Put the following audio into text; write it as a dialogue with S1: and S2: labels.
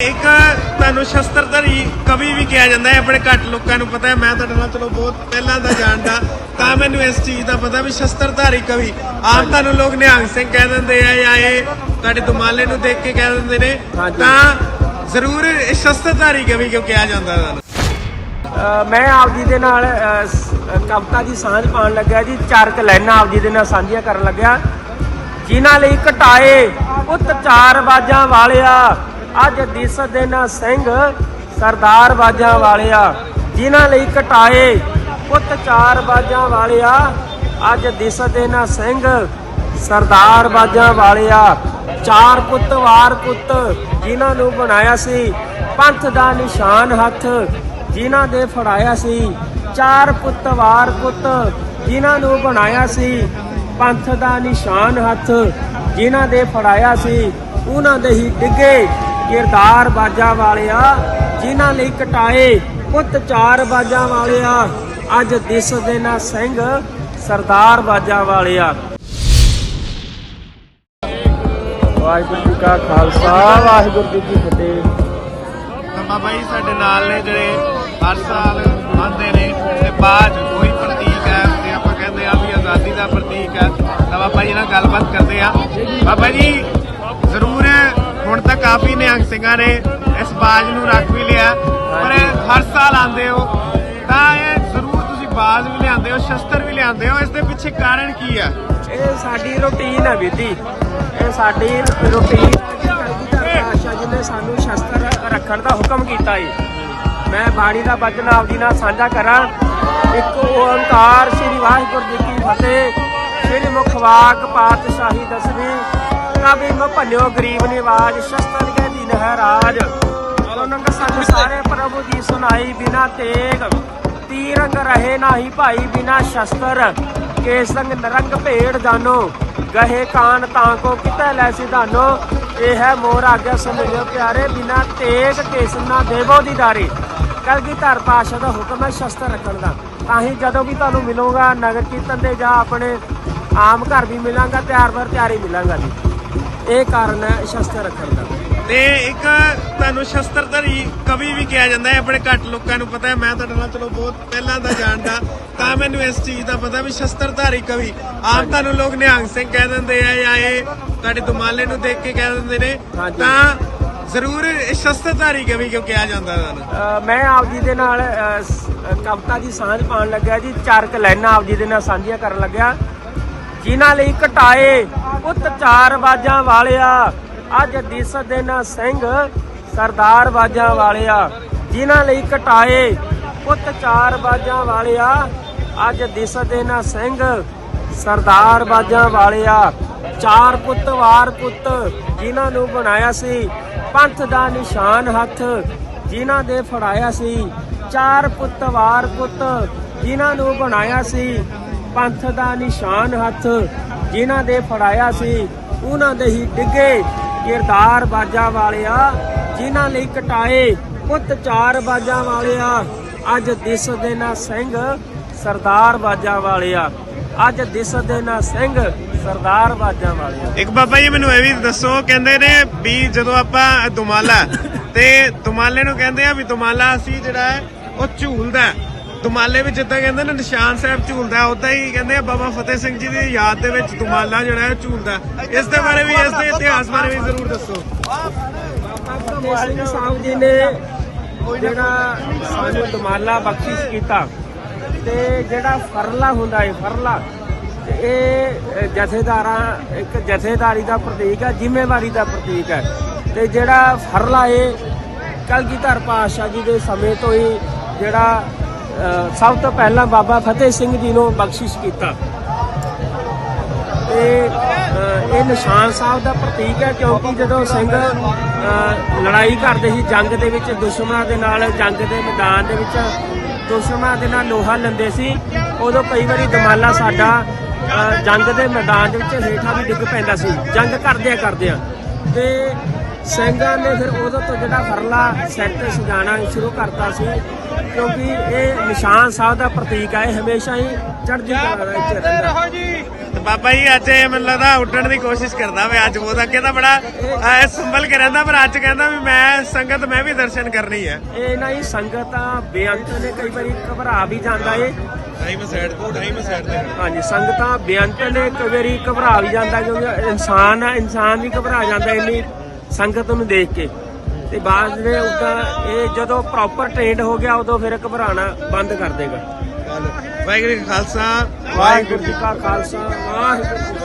S1: ਇੱਕ ਤੁਹਾਨੂੰ ਸ਼ਸਤਰਧਾਰੀ ਕਵੀ ਵੀ ਕਿਹਾ ਜਾਂਦਾ ਹੈ ਆਪਣੇ ਘੱਟ ਲੋਕਾਂ ਨੂੰ ਪਤਾ ਹੈ। ਮੈਂ ਤੁਹਾਡੇ ਨਾਲ ਚਲੋ ਬਹੁਤ ਪਹਿਲਾਂ ਦਾ ਜਾਣਦਾ ਤਾਂ ਮੈਨੂੰ ਇਸ ਚੀਜ਼ ਦਾ ਪਤਾ ਵੀ ਸ਼ਸਤਰਧਾਰੀ ਕਵੀ ਆਮ ਤੁਹਾਨੂੰ ਲੋਕ ਨਿਹੰਗ ਸਿੰਘ ਕਹਿ ਦਿੰਦੇ ਆ ਜਾਂ ਇਹ ਤੁਹਾਡੇ ਦੁਮਾਲੇ ਨੂੰ ਦੇਖ ਕੇ ਕਹਿ ਦਿੰਦੇ ਨੇ। ਤਾਂ ਜ਼ਰੂਰ ਇਹ ਸ਼ਸਤਰਧਾਰੀ ਕਵੀ ਕਿਉਂ ਕਿਹਾ ਜਾਂਦਾ ਤੁਹਾਨੂੰ?
S2: ਮੈਂ ਆਪ ਜੀ ਦੇ ਨਾਲ ਕਵਿਤਾ ਦੀ ਸਾਂਝ ਪਾਉਣ ਲੱਗਿਆ ਜੀ ਚਾਰ ਕੁ ਲਾਈਨਾਂ ਆਪ ਜੀ ਦੇ ਨਾਲ ਸਾਂਝੀਆਂ ਕਰਨ ਲੱਗਿਆ। ਜਿਨ੍ਹਾਂ ਲਈ ਘਟਾਏ ਪੁੱਤ ਚਾਰ ਬਾਜਾਂ ਵਾਲਿਆ। ਅੱਜ ਦਿਸਦੇ ਨਾ ਸਿੰਘ ਸਰਦਾਰ ਬਾਜਾਂ ਵਾਲਿਆ, ਜਿਨ੍ਹਾਂ ਲਈ ਘਟਾਏ ਪੁੱਤ ਚਾਰ ਬਾਜਾਂ ਵਾਲਿਆ। ਅੱਜ ਦਿਸਦੇ ਨਾ ਸਿੰਘ ਸਰਦਾਰ ਬਾਜਾਂ ਵਾਲਿਆ। ਚਾਰ ਪੁੱਤ, ਵਾਰ ਪੁੱਤ ਜਿਨ੍ਹਾਂ ਨੂੰ ਬਣਾਇਆ ਸੀ। ਪੰਥ ਦਾ ਨਿਸ਼ਾਨ ਹੱਥ ਜਿਨ੍ਹਾਂ ਦੇ ਫੜਾਇਆ ਸੀ। ਚਾਰ ਪੁੱਤ, ਵਾਰ ਪੁੱਤ ਜਿਨ੍ਹਾਂ ਨੂੰ ਬਣਾਇਆ ਸੀ। ਪੰਥ ਦਾ ਨਿਸ਼ਾਨ ਹੱਥ ਜਿਨ੍ਹਾਂ ਦੇ ਫੜਾਇਆ ਸੀ, ਉਹਨਾਂ ਦੇ ਹੀ ਡਿੱਗੇ। ਕਿਰਦਾਰ ਬਾਜਾਂ ਵਾਲਿਆ, ਜਿਨ੍ਹਾਂ ਲਈ ਕਟਾਏ ਪੁੱਤ ਚਾਰ ਬਾਜਾਂ ਵਾਲਿਆ, ਅੱਜ ਦਿਸਦੇ ਨਾ ਸਿੰਘ ਸਰਦਾਰ ਬਾਜਾਂ ਵਾਲਿਆ। ਵਾਹਿਗੁਰੂ ਜੀ ਕਾ ਖਾਲਸਾ, ਵਾਹਿਗੁਰੂ ਜੀ ਕੀ ਫਤਿਹ।
S1: ਬਾਬਾ ਜੀ ਸਾਡੇ ਨਾਲ ਨੇ ਜਿਹੜੇ ਹਰ ਸਾਲ ਆਉਂਦੇ ਨੇ ਤੇ ਬਾਅਦ ਨਿਹੰਗ ਨੇ ਇਸ ਬਾਜ ਨੂੰ ਰੱਖ ਵੀ ਲਿਆ। ਪਰ ਹਰ ਸਾਲ ਆਉਂਦੇ ਹੋ। ਤਾਂ ਇਹ ਜ਼ਰੂਰ ਤੁਸੀਂ ਬਾਜ ਵੀ ਲਿਆਉਂਦੇ ਹੋ, ਸ਼ਸਤਰ ਵੀ ਲਿਆਉਂਦੇ ਹੋ। ਇਸ ਦੇ ਪਿੱਛੇ ਕਾਰਨ ਕੀ ਹੈ
S2: ਇਹ ਸਾਡੀ ਰੁਟੀਨ ਹੈ ਵੀਰ ਜੀ। ਇਹ ਸਾਡੀ ਰੁਟੀਨ ਆਸ਼ਾ ਜੀ ਨੇ ਸਾਨੂੰ ਸ਼ਸਤਰ ਰੱਖਣ ਦਾ ਹੁਕਮ ਕੀਤਾ ਏ ਮੈਂ ਬਾਣੀ ਦਾ ਬਚਨ ਆਪ ਜੀ ਨਾਲ ਸਾਂਝਾ ਕਰਾਂ। ਇੱਕ ਓੰਕਾਰ ਸ੍ਰੀ ਵਾਹਿਗੁਰੂ ਜੀ ਕੀ ਫਤਿਹ। ਸ੍ਰੀ ਮੁਖ ਵਾਕ ਪਾਤਸ਼ਾਹੀ ਦਸਵੀਂ ਕਬੀ ਮ ਭੰਨਿਓ ਗਰੀਬ ਨਿਵਾਜ ਸ਼ਸਤਰ ਕੇ ਦਿਨ ਹੈ ਰਾਜ ਅਨੰਦ ਸੰਗ ਸਾਰੇ ਪ੍ਰਭੂ ਦੀ ਸੁਨਾਈ ਬਿਨਾ ਤੇਗ। ਤੀਰੰਗ ਰਹੇ ਨਾਹੀ ਭਾਈ ਬਿਨਾ ਸ਼ਸਤਰ। ਕੇ ਸੰਗ ਨਰੰਗ ਭੇੜ ਜਾਨੋ ਗਹੇ ਕਾਨ ਤਾਂ ਕੋ ਕਿਤੈ ਲੈ ਸਿਧਾਨੋ। ਇਹ ਹੈ ਮੋਰ ਆਗਿਆ ਸੁਣਿਓ ਪਿਆਰੇ ਬਿਨਾ ਤੇਗ ਕੇਸ ਨਾ ਦੇਵੋ ਦੀ ਦਾਰੇ। ਕਲਗੀ ਧਰ ਪਾਸ਼ਾ ਦਾ ਹੁਕਮ ਹੈ ਸ਼ਸਤਰ ਰੱਖਣ ਦਾ। ਤਾਂ ਹੀ ਜਦੋਂ ਵੀ ਤੁਹਾਨੂੰ ਮਿਲੂੰਗਾ ਨਗਰ ਕੀਰਤਨ ਦੇ ਜਾਂ ਆਪਣੇ ਆਮ ਘਰ ਵੀ ਮਿਲਾਂਗਾ ਤਿਆਰ ਬਰ ਤਿਆਰੀ ਮਿਲਾਂਗਾ ਜੀ। ਇਹ ਕਾਰਨ ਹੈ ਸ਼ਸਤਰ ਰੱਖਣ ਦਾ।
S1: ਤੇ ਇੱਕ ਤੁਹਾਨੂੰ ਸ਼ਸਤਰਧਾਰੀ ਕਵੀ ਵੀ ਕਿਹਾ ਜਾਂਦਾ ਹੈ ਆਪਣੇ ਘੱਟ ਲੋਕਾਂ ਨੂੰ ਪਤਾ ਹੈ ਮੈਂ ਤੁਹਾਡੇ ਨਾਲ ਚਲੋ ਬਹੁਤ ਪਹਿਲਾਂ ਦਾ ਜਾਣਦਾ ਤਾਂ ਮੈਨੂੰ ਇਸ ਚੀਜ਼ ਦਾ ਪਤਾ ਵੀ ਸ਼ਸਤਰਧਾਰੀ ਕਵੀ ਆਮ ਤੁਹਾਨੂੰ ਲੋਕ ਨਿਹੰਗ ਸਿੰਘ ਕਹਿ ਦਿੰਦੇ ਆ ਜਾਂ ਇਹ ਤੁਹਾਡੇ ਦੁਮਾਲੇ ਨੂੰ ਦੇਖ ਕੇ ਕਹਿ ਦਿੰਦੇ ਨੇ। ਤਾਂ ਜ਼ਰੂਰ ਇਹ ਸ਼ਸਤਰਧਾਰੀ ਕਵੀ ਕਿਉਂ ਕਿਹਾ ਜਾਂਦਾ ਤੁਹਾਨੂੰ?
S2: ਮੈਂ ਆਪ ਜੀ ਦੇ ਨਾਲ ਕਵਿਤਾ ਦੀ ਸਾਂਝ ਪਾਉਣ ਲੱਗਿਆ ਜੀ ਚਾਰ ਕੁ ਲਾਈਨਾਂ ਆਪ ਜੀ ਦੇ ਨਾਲ ਸਾਂਝੀਆਂ ਕਰਨ ਲੱਗਿਆ। ਜਿਨ੍ਹਾਂ ਲਈ ਘਟਾਏ ਪੁੱਤ ਚਾਰ ਬਾਜਾਂ ਵਾਲਿਆ, ਅੱਜ ਦਿਸਦੇ ਨਾ ਸਿੰਘ ਸਰਦਾਰ ਬਾਜਾਂ ਵਾਲਿਆ, ਜਿਨ੍ਹਾਂ ਲਈ ਘਟਾਏ ਪੁੱਤ ਚਾਰ ਬਾਜਾਂ ਵਾਲਿਆ, ਅੱਜ ਦਿਸਦੇ ਨਾ ਸਿੰਘ ਸਰਦਾਰ ਬਾਜਾਂ ਵਾਲਿਆ। ਚਾਰ ਪੁੱਤ ਵਾਰ ਪੁੱਤ ਜਿਨ੍ਹਾਂ ਨੂੰ ਬਣਾਇਆ ਸੀ, ਪੰਥ ਦਾ ਨਿਸ਼ਾਨ ਹੱਥ ਜਿਨ੍ਹਾਂ ਦੇ ਫੜਾਇਆ ਸੀ। ਚਾਰ ਪੁੱਤ ਵਾਰ ਪੁੱਤ ਜਿਨ੍ਹਾਂ ਨੂੰ ਬਣਾਇਆ ਸੀ, ਪੰਥ ਦਾ ਨਿਸ਼ਾਨ ਹੱਥ ਜਿਨ੍ਹਾਂ ਦੇ ਫੜਾਇਆ ਸੀ, ਉਹਨਾਂ ਦੇ ਹੀ ਡਿੱਗੇ ਕਿਰਦਾਰ ਬਾਜਾਂ ਵਾਲਿਆ, ਜਿਨ੍ਹਾਂ ਲਈ ਕਟਾਏ ਪੁੱਤ ਚਾਰ ਬਾਜਾਂ ਵਾਲਿਆ। ਅੱਜ ਦਿਸਦੇ ਨਾ ਸਿੰਘ ਸਰਦਾਰ ਬਾਜਾਂ ਵਾਲਿਆ। ਅੱਜ ਦਿਸਦੇ ਨਾ ਸਿੰਘ ਸਰਦਾਰ ਬਾਜਾਂ ਵਾਲਿਆ।
S1: ਇੱਕ ਬਾਬਾ ਜੀ ਮੈਨੂੰ ਇਹ ਵੀ ਦੱਸੋ, ਕਹਿੰਦੇ ਨੇ ਵੀ ਜਦੋਂ ਆਪਾਂ ਦੁਮਾਲਾ, ਤੇ ਦੁਮਾਲੇ ਨੂੰ ਕਹਿੰਦੇ ਆ ਵੀ ਦੁਮਾਲਾ ਅਸੀਂ ਜਿਹੜਾ ਹੈ, ਉਹ ਝੂਲਦਾ ਦੁਮਾਲੇ ਵਿੱਚ ਜਿੱਦਾਂ ਕਹਿੰਦੇ ਨੇ ਨਿਸ਼ਾਨ ਸਾਹਿਬ ਝੂਲਦਾ ਉਦਾਂ ਹੀ ਕਹਿੰਦੇ ਆ ਬਾਬਾ ਫਤਿਹ ਸਿੰਘ ਜੀ ਦੀ ਯਾਦ ਦੇ ਵਿੱਚ ਦੁਮਾਲਾ ਜਿਹੜਾ ਹੈ ਝੂਲਦਾ। ਇਸ ਦੇ ਬਾਰੇ ਵੀ ਇਸ ਦੇ ਇਤਿਹਾਸ ਬਾਰੇ ਵੀ ਜ਼ਰੂਰ ਦੱਸੋ।
S2: ਫਤਿਹ ਸਾਹਿਬ ਜੀ ਨੇ ਜਿਹੜਾ ਸਾਨੂੰ ਦਮਾਲਾ ਬਖਸ਼ਿਸ਼ ਕੀਤਾ ਤੇ ਜਿਹੜਾ ਫਰਲਾ ਹੁੰਦਾ ਹੈ ਫਰਲਾ ਇਹ ਜਥੇਦਾਰਾਂ, ਇੱਕ ਜਥੇਦਾਰੀ ਦਾ ਪ੍ਰਤੀਕ ਹੈ ਜ਼ਿੰਮੇਵਾਰੀ ਦਾ ਪ੍ਰਤੀਕ ਹੈ ਤੇ ਜਿਹੜਾ ਫਰਲਾ ਇਹ ਕਲਗੀਧਰ ਪਾਤਸ਼ਾਹ ਜੀ ਦੇ ਸਮੇਂ ਤੋਂ ਹੀ ਜਿਹੜਾ ਸਭ ਤੋਂ ਪਹਿਲਾਂ ਬਾਬਾ ਫਤਿਹ ਸਿੰਘ ਜੀ ਨੂੰ ਬਖਸ਼ਿਸ਼ ਕੀਤਾ। ਤੇ ਇਹ ਨਿਸ਼ਾਨ ਸਾਹਿਬ ਦਾ ਪ੍ਰਤੀਕ ਹੈ ਕਿਉਂਕਿ ਜਦੋਂ ਸਿੰਘ ਲੜਾਈ ਕਰਦੇ ਸੀ, ਜੰਗ ਦੇ ਵਿੱਚ ਦੁਸ਼ਮਣਾਂ ਦੇ ਨਾਲ, ਜੰਗ ਦੇ ਮੈਦਾਨ ਦੇ ਵਿੱਚ ਦੁਸ਼ਮਣਾਂ ਦੇ ਨਾਲ ਲੋਹਾ ਲੈਂਦੇ ਸੀ, ਉਦੋਂ ਕਈ ਵਾਰੀ ਦਮਾਲਾ ਸਾਡਾ ਜੰਗ ਦੇ ਮੈਦਾਨ ਦੇ ਵਿੱਚ ਹੇਠਾਂ ਵੀ ਡਿੱਗ ਪੈਂਦਾ ਸੀ। ਜੰਗ ਕਰਦਿਆਂ ਕਰਦਿਆਂ ਤੇ ਸਿੰਘਾਂ ਨੇ ਫਿਰ ਉਦੋਂ ਤੋਂ ਜਿਹੜਾ ਫਰਲਾ ਤੇ ਸਜਾਣਾ ਸ਼ੁਰੂ ਕਰਤਾ ਸੀ ਕਿਉਂਕਿ ਇਹ ਨਿਸ਼ਾਨ ਸਾਹਿਬ ਦਾ ਪ੍ਰਤੀਕ ਹੈ ਹਮੇਸ਼ਾ ਹੀ ਚੜ੍ਹਦੀ ਕਲਾ ਦਾ ਇੱਥੇ ਰਹਿੰਦਾ
S1: ਤੇ ਬਾਬਾ ਜੀ ਅੱਜ ਇਹ ਮੈਨੂੰ ਲੱਗਦਾ ਉੱਡਣ ਦੀ ਕੋਸ਼ਿਸ਼ ਕਰਦਾ ਵੇ ਅੱਜ ਉਹਦਾ ਕਹਿੰਦਾ ਬੜਾ ਐ ਸੰਭਲ ਕੇ ਰਹਿੰਦਾ ਪਰ ਅੱਜ ਕਹਿੰਦਾ ਵੀ ਮੈਂ ਸੰਗਤ ਮੈਂ ਵੀ ਦਰਸ਼ਨ ਕਰਨੀ ਹੈ
S2: ਇਹ ਨਾ ਹੀ ਸੰਗਤਾਂ ਬੇਅੰਤ ਨੇ ਕਈ ਵਾਰੀ ਘਬਰਾ ਵੀ ਜਾਂਦਾ ਏ।
S1: ਟਾਈਮ ਸਾਈਡ ਤੋਂ ਟਾਈਮ ਸਾਈਡ ਤੇ
S2: ਹਾਂਜੀ ਸੰਗਤਾਂ ਬੇਅੰਤ ਨੇ ਕਈ ਵਾਰੀ ਘਬਰਾ ਵੀ ਜਾਂਦਾ ਕਿਉਂਕਿ ਇਨਸਾਨ ਆ ਇਨਸਾਨ ਵੀ ਘਬਰਾ ਜਾਂਦਾ ਇੰਨੀ ਸੰਗਤ ਨੂੰ ਦੇਖ ਕੇ। ਤੇ ਬਾਅਦ ਦੇ ਉਦਾਂ ਇਹ ਜਦੋਂ ਪ੍ਰੋਪਰ ਟ੍ਰੇਨਡ ਹੋ ਗਿਆ ਉਦੋਂ ਫਿਰ ਘਬਰਾਣਾ ਬੰਦ ਕਰ ਦੇਗਾ।
S1: ਵਾਹਿਗੁਰੂ ਜੀ ਖਾਲਸਾ।
S2: ਵਾਹਿਗੁਰੂ ਜੀ ਕਾ ਖਾਲਸਾ ਵਾਹਿਗੁਰੂ